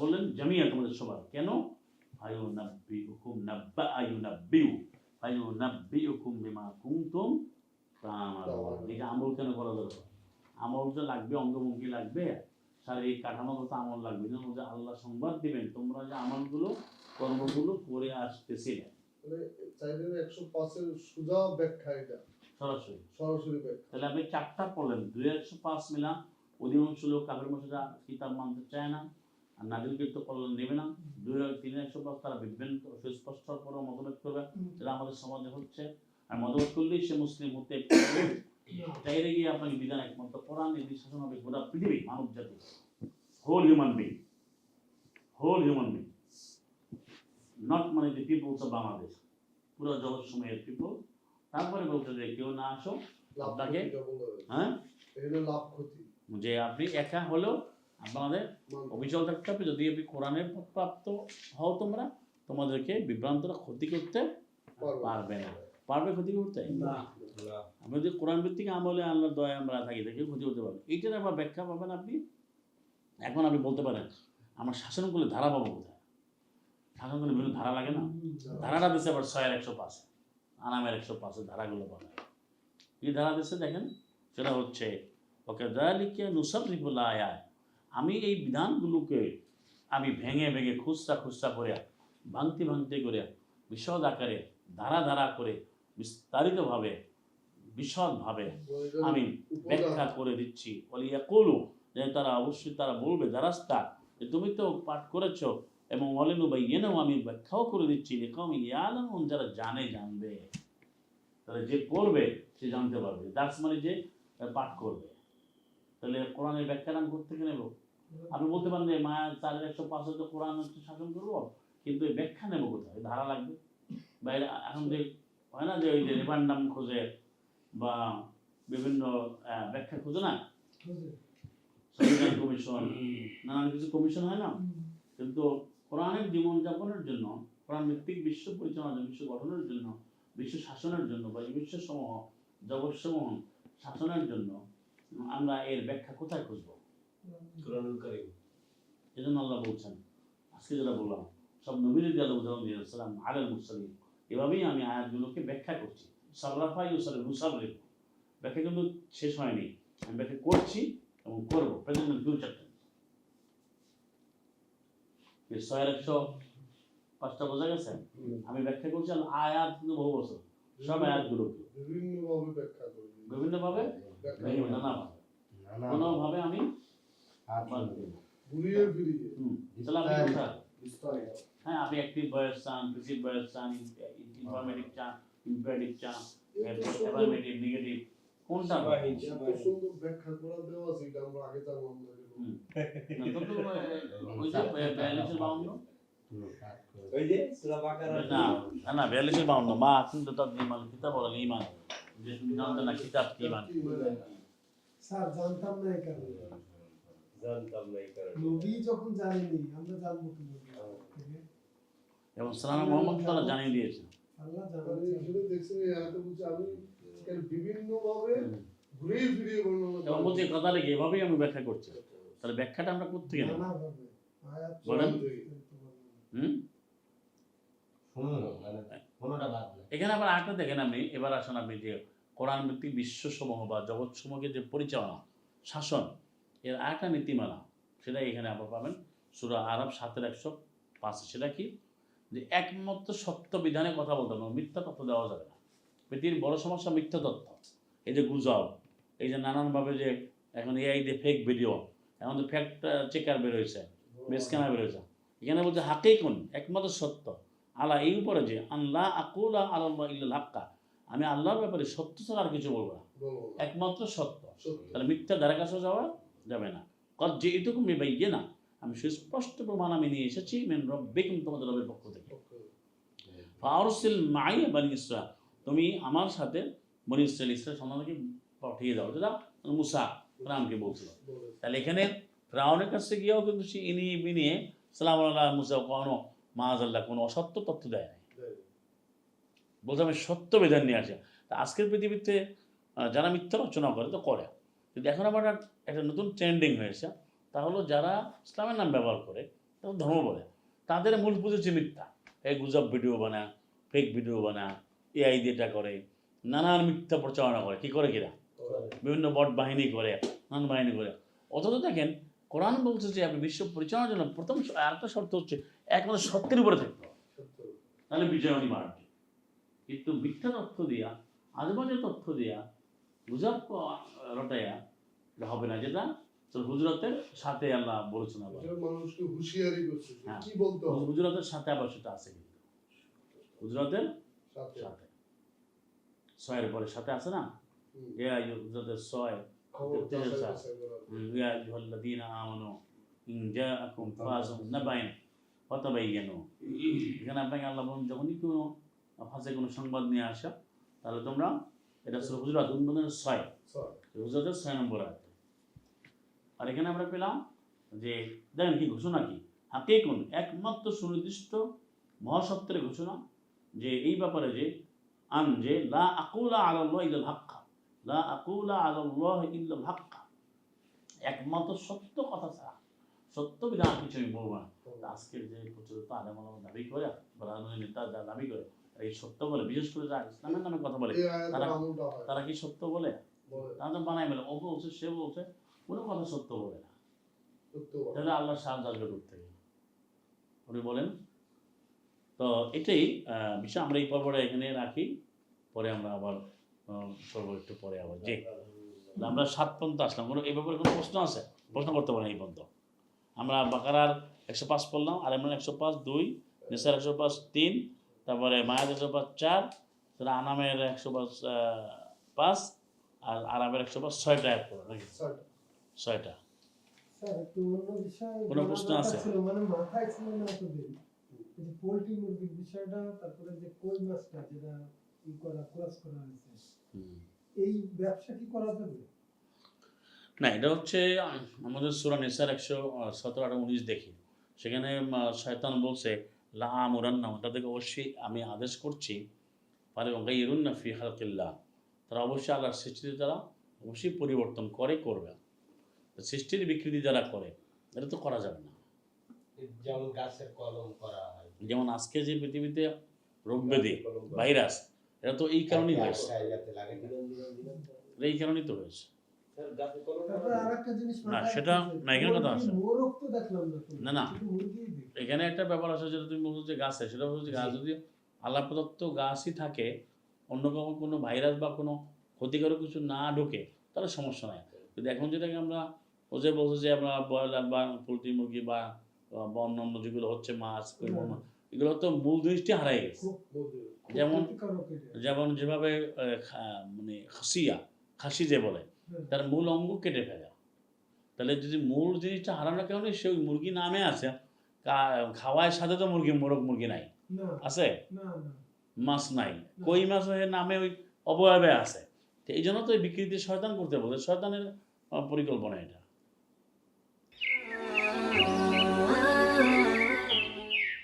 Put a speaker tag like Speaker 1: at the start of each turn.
Speaker 1: বললেন জামিয়া তোমাদের সবার। আমল আমল লাগবে, অঙ্গভঙ্গি লাগবে আমল আল্লাহ সংবাদ দিবেন, তোমরা যে আমলগুলো, কর্মগুলো করে আসতেছিলে।
Speaker 2: মানে একশো পাঁচের সোজা ব্যাখ্যা এটা।
Speaker 1: সরাসরি।
Speaker 2: সরাসরি
Speaker 1: তাহলে আপনি চারটা পড়লেন দুই একশো পাঁচ মিলা অধিকাংশ লোক কাপের মশলা কিতাব মানতে চায় না আর নাজিলকৃত কল্যাণ নেবে না। দুই তিন একশো পাঁচ তারা বিভ্রান্ত সুস্পষ্ট হওয়ার মতভেদ করবে। যেটা আমাদের সমাজে হচ্ছে আর মতভেদ করলেই সে মুসলিম হতে। চাইলে গিয়ে আপনাকে বিধান একমাত্র কোরআন এই শাসন হবে গোটা পৃথিবী মানব জাতি। Whole human being whole human being not মানে দি পিপলস অফ বাংলাদেশ পুরো জগৎ সময়ের পিপল তারপরে বলতে যে কেউ না আসো আপনাকে-। হ্যাঁ?
Speaker 2: লাভ ক্ষতি।
Speaker 1: যে আপনি একা হলেও আপনাদের অবিচল থাকতে হবে। যদি আপনি কোরআনের প্রাপ্ত হও তোমরা তোমাদেরকে বিভ্রান্তরা ক্ষতি করতে
Speaker 2: পারবে।
Speaker 1: না। পারবে ক্ষতি করতে?
Speaker 3: না।
Speaker 1: আমরা যদি কোরআন ভিত্তিক আমলে আল্লাহর দয়া আমরা থাকি তাকে ক্ষতি করতে পারবে এইটার আবার ব্যাখ্যা পাবেন আপনি? এখন আপনি বলতে পারেন আমার শাসন করলে ধারা পাবো কোথায়? শাসন করলে বিভিন্ন ধারা লাগে না? ধারাটা দিচ্ছে আবার ছয়ের একশো পাঁচ। আনামের একশো পাঁচের ধারাগুলো পাবে কি ধারা দিচ্ছে দেখেন? সেটা হচ্ছে ওকে দয়ালিকে নুসরিফুল আয়াত আমি এই বিধানগুলোকে আমি ভেঙে ভেঙে খুচরা খুচরা করে, ভাঙতে ভাঙতে করে, বিশদ আকারে, ধারা ধারা করে, বিস্তারিতভাবে, বিশদভাবে আমি ব্যাখ্যা করে দিচ্ছি। অলিয়া কলু যে তারা অবশ্যই তারা বলবে দারাস্তা যে তুমি তো পাঠ করেছ এবং অলেনু বা ইয়েনেও আমি ব্যাখ্যাও করে দিচ্ছি লেখাও ইয়ালাম যারা জানে জানবে। তাহলে যে পড়বে সে জানতে পারবে। দাস মানে যে পাঠ করবে। তাহলে কোরআনের ব্যাখ্যাটা আমি করতে নেব? আপনি বলতে পারেন যে মায়া চার একশো পাঁচ তো কোরআন হচ্ছে শাসন করব কিন্তু এই ব্যাখ্যা নেব কোথায়? ধারা লাগবে। বা এর এখন যে হয় না যে ওই যে রেফান্ডাম খোঁজে বা বিভিন্ন ব্যাখ্যা খোঁজে না? সংবিধান কমিশন। নানান কিছু কমিশন হয় না? কিন্তু কোরআনের জীবনযাপনের জন্য কোরআন ভিত্তিক বিশ্ব পরিচালনা বিশ্ব গঠনের জন্য বিশ্ব শাসনের জন্য বা এই বিশ্বসমূহ জগৎসমূহ শাসনের জন্য আমরা এর ব্যাখ্যা কোথায় খুঁজবো?
Speaker 3: কোরআনুল কারীম।
Speaker 1: এই জন্য আল্লাহ বলছেন আজকে যেটা বললাম সব নবীর দিয়ে আল্লাহ উদাহরণ দিয়েছিলাম আলের মুসলিম এভাবেই আমি আয়াতগুলোকে ব্যাখ্যা করছি। সাবরাফাই ও সালে ব্যাখ্যা কিন্তু শেষ হয়নি। আমি ব্যাখ্যা করছি এবং করব। প্রেজেন্ট এন্ড ফিউচার ছয়ের একশো পাঁচটা বোঝা গেছে? আমি ব্যাখ্যা করছি আয়াত কিন্তু বহু বছর। সব আয়াতগুলোকে
Speaker 2: বিভিন্নভাবে ব্যাখ্যা করে।
Speaker 1: বিভিন্নভাবে? নানাভাবে কোনোভাবে আমি
Speaker 2: ঘুরিয়ে ফিরিয়ে।
Speaker 1: তাহলে আপনি কোথায়? হ্যাঁ আপনি অ্যাক্টিভ বয়স চান প্যাসিভ বয়স চান ইনফরমেটিভ চান ইম্পারেটিভ চান অ্যাফার্মেটিভ নেগেটিভ কোনটা?
Speaker 2: সুন্দর ব্যাখ্যা করা দেওয়া আছে এটা আমরা আগে জানলাম না।
Speaker 1: না, বিয়াল্লিশের বাউন্ন। মা কিন্তু তার ইমান কিতাব বলে ইমান যে না কিতাব কি ইমান
Speaker 2: কি?
Speaker 4: স্যার জানতাম না এই কারণে।
Speaker 3: জানতাম না এই কারণে।
Speaker 4: নবী যখন জানেনি আমরা জানব কি
Speaker 1: এবং সালাম মোহাম্মদ তারা জানিয়ে দিয়েছে।
Speaker 4: আল্লাহ
Speaker 2: আমি
Speaker 4: জানাচ্ছেন
Speaker 2: দেখছেন এই আয়াতে বলছে আমি এর বিভিন্নভাবে ঘুরিয়ে ফিরিয়ে বর্ণনা
Speaker 1: এবং বলছি এভাবেই আমি ব্যাখ্যা করছি। তাহলে ব্যাখ্যাটা আমরা করতে
Speaker 4: আয়াত
Speaker 1: বলেন। হুম?
Speaker 5: কোনোটা বাদ না
Speaker 1: এখানে আবার আরেকটা দেখেন আপনি এবার আসুন আপনি যে কোরআন ভিত্তিক বিশ্বসমূহ বা জগৎ জগৎসমূহকে যে পরিচালনা শাসন এর আরেকটা নীতিমালা সেটা এখানে আবার পাবেন। সুরা আরব সাতের একশো পাঁচ সেটা কি? যে একমাত্র সত্য বিধানে কথা বলতে হবে মিথ্যা তথ্য দেওয়া যাবে না। পৃথিবীর বড় সমস্যা মিথ্যা তথ্য এই যে গুজব এই যে নানানভাবে যে এখন এআই দিয়ে ফেক ভিডিও এখন তো ফ্যাক্ট চেকার বের হয়েছে বেসকানা বের হয়েছে। এখানে বলছে হাকেই কোন একমাত্র সত্য। আল্লাহ এই উপরে যে আল্লাহ আকুলা আল্লাহ ইল্লাল হাক্কা। আমি আল্লাহর ব্যাপারে সত্য ছাড়া আর কিছু বলব না। একমাত্র সত্য। তাহলে মিথ্যা দ্বারা কাছে যাওয়া যাবে না। কত যে এটুকু মেবাইয়ে না আমি সুস্পষ্ট প্রমাণ আমি নিয়ে এসেছি মেন রব্বিকুম তোমাদের রবের পক্ষ থেকে। ফারসিল মাই বানি ইসরা তুমি আমার সাথে বনি ইসরায়েল ইসরায়েল সন্তানকে পাঠিয়ে দাও। যেটা মুসা। রামকে বলছিল। তাহলে এখানে ফ্রাউনের কাছে গিয়েও কিন্তু সে ইনি বিনিয়ে সালাম আল্লাহ মুসা কোনো মাজ আল্লাহ কোনো অসত্য তথ্য দেয় নাই। বলতে আমি সত্য বিধান নিয়ে আসে। তা আজকের পৃথিবীতে যারা মিথ্যা রচনা করে তো করে। কিন্তু এখন আবার একটা- নতুন ট্রেন্ডিং হয়েছে। তা হলো যারা ইসলামের নাম ব্যবহার করে তারা ধর্ম বলে। তাদের মূল পুজো হচ্ছে মিথ্যা। এই গুজব ভিডিও বানা ফেক ভিডিও বানা এআই দিয়ে এটা করে নানান মিথ্যা প্রচারণা করে। কি করে কিরা? বিভিন্ন বট বাহিনী করে নানান বাহিনী করে। অথচ দেখেন কোরআন বলছে যে আপনি বিশ্ব পরিচালনার জন্য প্রথম আরেকটা শর্ত হচ্ছে একমাত্র সত্যের উপরে থাকতে তাহলে বিজয়নী মারবে কিন্তু মিথ্যা তথ্য দিয়া আজবাজে তথ্য দিয়া গুজব রটাইয়া এটা হবে না। যেটা হুজরতের সাথে আল্লাহ বলেছেন আবার।
Speaker 2: মানুষকে হুঁশিয়ারি করছে
Speaker 1: হ্যাঁ।
Speaker 2: কি বলতে হবে?
Speaker 1: হুজরতের সাথে আবার সেটা আছে কিন্তু। হুজরতের
Speaker 2: সাথে।
Speaker 1: সাথে। ছয়ের পরে সাথে আছে না? ইয়া। ইয়া এখানে আপনাকে আল্লাহ বলেন যখনই কোনো ফাঁসে কোনো সংবাদ নিয়ে আসা তাহলে তোমরা এটা সূরা হুজুরাত উন্নয়নের ছয়।
Speaker 2: ছয়।
Speaker 1: হুজরাতের ছয় নম্বর আয়াত। আর এখানে আমরা পেলাম যে দেখেন কি ঘোষণা কি? হাকিকুন একমাত্র সুনির্দিষ্ট মহাসত্যের ঘোষণা যে এই ব্যাপারে যে আন যে লা আকুলা আলাল্লাহ ইল্লাল হাক্কা। লা আকুলা আলাল্লাহ ইল্লাল হাক্কা। একমাত্র সত্য কথা ছাড়া সত্য আর কিছু আমি বলব না। আজকের যে প্রচলিত আলেম আলম দাবি করে বা নেতা যা দাবি করে এই সত্য বলে? বিশেষ করে যারা ইসলামের নামে কথা বলে তারা- তারা কি সত্য বলে? তারা তো বানাই বলে ও বলছে সে বলছে কোনো কথা সত্য বলে না। তাহলে আল্লাহ সাহায্য আসবে থেকে? উনি বলেন তো এটাই আহ, বিষয় আমরা এই পর্বটা এখানে রাখি পরে আমরা আবার করব একটু পরে আবার। যে আমরা সাত পর্যন্ত আসলাম। কোনো এই ব্যাপারে কোনো প্রশ্ন আছে? প্রশ্ন করতে পারেন এই পর্যন্ত। আমরা বাকারার একশো পাঁচ পড়লাম আর এমন একশো পাঁচ দুই নেসার একশো পাঁচ তিন তারপরে মায়াদ একশো পাঁচ চার তারপরে আনামের একশো পাঁচ পাঁচ আর আরামের একশো পাঁচ ছয়টা অ্যাড করো নাকি?
Speaker 2: ছয়টা।
Speaker 1: কোনো প্রশ্ন আছে?
Speaker 4: মানে পোল্ট্রি মুরগির বিষয়টা তারপরে যে কই মাছটা যেটা ই করা ক্রস করা হয়েছে? এই ব্যবসা কি করা যাবে
Speaker 1: না এটা হচ্ছে আমাদের সুরা নিসার একশো সতেরো আঠারো উনিশ দেখি। সেখানে শয়তান বলছে লা মুরান্না তাদেরকে অবশ্যই আমি আদেশ করছি পারে গাইরুন্না ফি হালকিল্লাহ তারা অবশ্যই আল্লাহর সৃষ্টিতে তারা অবশ্যই পরিবর্তন করে করবে। সৃষ্টির বিকৃতি যারা করে এটা তো করা যাবে না।
Speaker 3: যেমন গাছের কলম করা হয়।
Speaker 1: যেমন আজকে যে পৃথিবীতে রোগ ব্যাধি ভাইরাস এটা তো এই কারণেই হয়েছে। এই কারণেই তো হয়েছে। না, সেটা- না, এখানে কথা আছে।
Speaker 4: না
Speaker 1: না, একটা ব্যাপার আছে যেটা তুমি বলছো যে গাছে সেটা যে গাছ যদি আল্লাহ প্রদত্ত গাছই থাকে অন্য কোনো কোনো ভাইরাস বা কোনো ক্ষতিকারক কিছু না ঢোকে তাহলে সমস্যা নাই। কিন্তু এখন যেটাকে আমরা ও যে বলছে যে আমরা ব্রয়লার বা পোলট্রি মুরগি বা অন্যান্য যেগুলো হচ্ছে। মাছ, এগুলো তো মূল জিনিসটি হারাই গেছে। যেমন- যেমন যেভাবে মানে খাসিয়া খাসি যে বলে তার মূল অঙ্গ কেটে ফেলে। তাহলে যদি মূল জিনিসটা হারানোর কারণে সে ওই মুরগি নামে আছে। খাওয়ার সাথে তো মুরগি মোরগ মুরগি নাই। আছে? মাছ নাই। কই মাছ নামে ওই অবয়বে আছে। তো এই জন্য তো বিকৃতি শয়তান করতে বলে। শয়তানের পরিকল্পনা এটা।